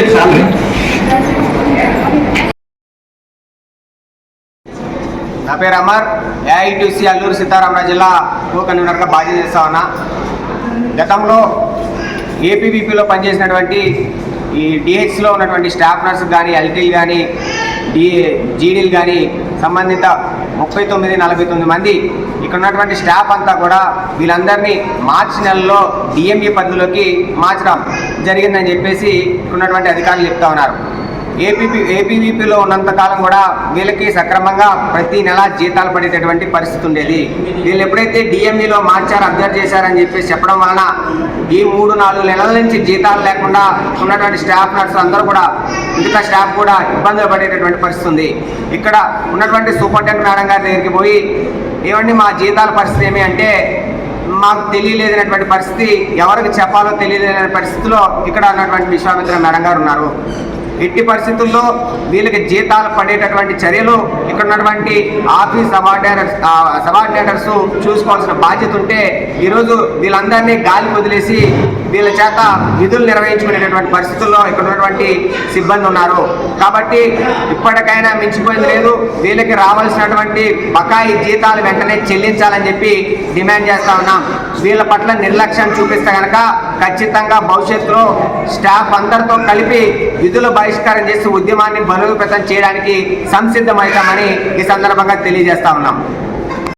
అనుకో ఓకే నా పేరు అమర్ ఏఐటీసీ అల్లూరు సీతారామరాజు జిల్లా కో కన్వీనర్గా బాధ్యత చేస్తా ఉన్నా. గతంలో ఏపీబీపీలో పనిచేసినటువంటి ఈ డిహెచ్లో ఉన్నటువంటి స్టాఫ్ నర్స్ కానీ ఎల్టీలు కానీ డి జీడీలు కానీ సంబంధిత ముప్పై తొమ్మిది నలభై తొమ్మిది మంది ఇక్కడ ఉన్నటువంటి స్టాఫ్ అంతా కూడా వీళ్ళందరినీ మార్చి నెలలో డిఎంఈ పరిధిలోకి మార్చడం జరిగిందని చెప్పేసి ఇక్కడ ఉన్నటువంటి అధికారులు చెప్తా ఉన్నారు. ఏపీపీ ఏపీవీపీలో ఉన్నంతకాలం కూడా వీళ్ళకి సక్రమంగా ప్రతి నెల జీతాలు పడేటటువంటి పరిస్థితి ఉండేది. వీళ్ళు ఎప్పుడైతే డిఎంఈలో మార్చారు అబ్జర్వ్ చేశారని చెప్పేసి చెప్పడం వలన ఈ మూడు నాలుగు నెలల నుంచి జీతాలు లేకుండా ఉన్నటువంటి స్టాఫ్ నర్సు అందరూ కూడా మిగతా స్టాఫ్ కూడా ఇబ్బందులు పడేటటువంటి పరిస్థితి ఉంది. ఇక్కడ ఉన్నటువంటి సూపరింటెండెంట్ మేడం గారి దగ్గరికి పోయి ఏమండి మా జీతాల పరిస్థితి ఏమి? అంటే మాకు తెలియలేదనేటువంటి పరిస్థితి ఎవరికి చెప్పాలో తెలియలేదనే పరిస్థితిలో ఇక్కడ ఉన్నటువంటి విశ్వామిత్ర మేడం గారు ఉన్నారు. ఎట్టి పరిస్థితుల్లో వీళ్ళకి జీతాలు పడేటటువంటి చర్యలు ఇక్కడ ఉన్నటువంటి ఆఫీస్ సబార్డినేటర్స్ సబార్డినేటర్స్ చూసుకోవాల్సిన బాధ్యత ఉంటే ఈరోజు వీళ్ళందరినీ గాలి వదిలేసి వీళ్ళ చేత విధులు నిర్వహించుకునేటటువంటి పరిస్థితుల్లో ఇక్కడ ఉన్నటువంటి సిబ్బంది ఉన్నారు. కాబట్టి ఇప్పటికైనా మించిపోయింది లేదు. వీళ్ళకి రావాల్సినటువంటి బకాయి జీతాలు వెంటనే చెల్లించాలని చెప్పి డిమాండ్ చేస్తా ఉన్నాం. వీళ్ళ పట్ల నిర్లక్ష్యం చూపిస్తే కనుక ఖచ్చితంగా భవిష్యత్తులో స్టాఫ్ అందరితో కలిపి విధుల బహిష్కారం చేసి ఉద్యమాన్ని బలోపేతం చేయడానికి సంసిద్ధమవుతామని ఈ సందర్భంగా తెలియజేస్తా ఉన్నాం.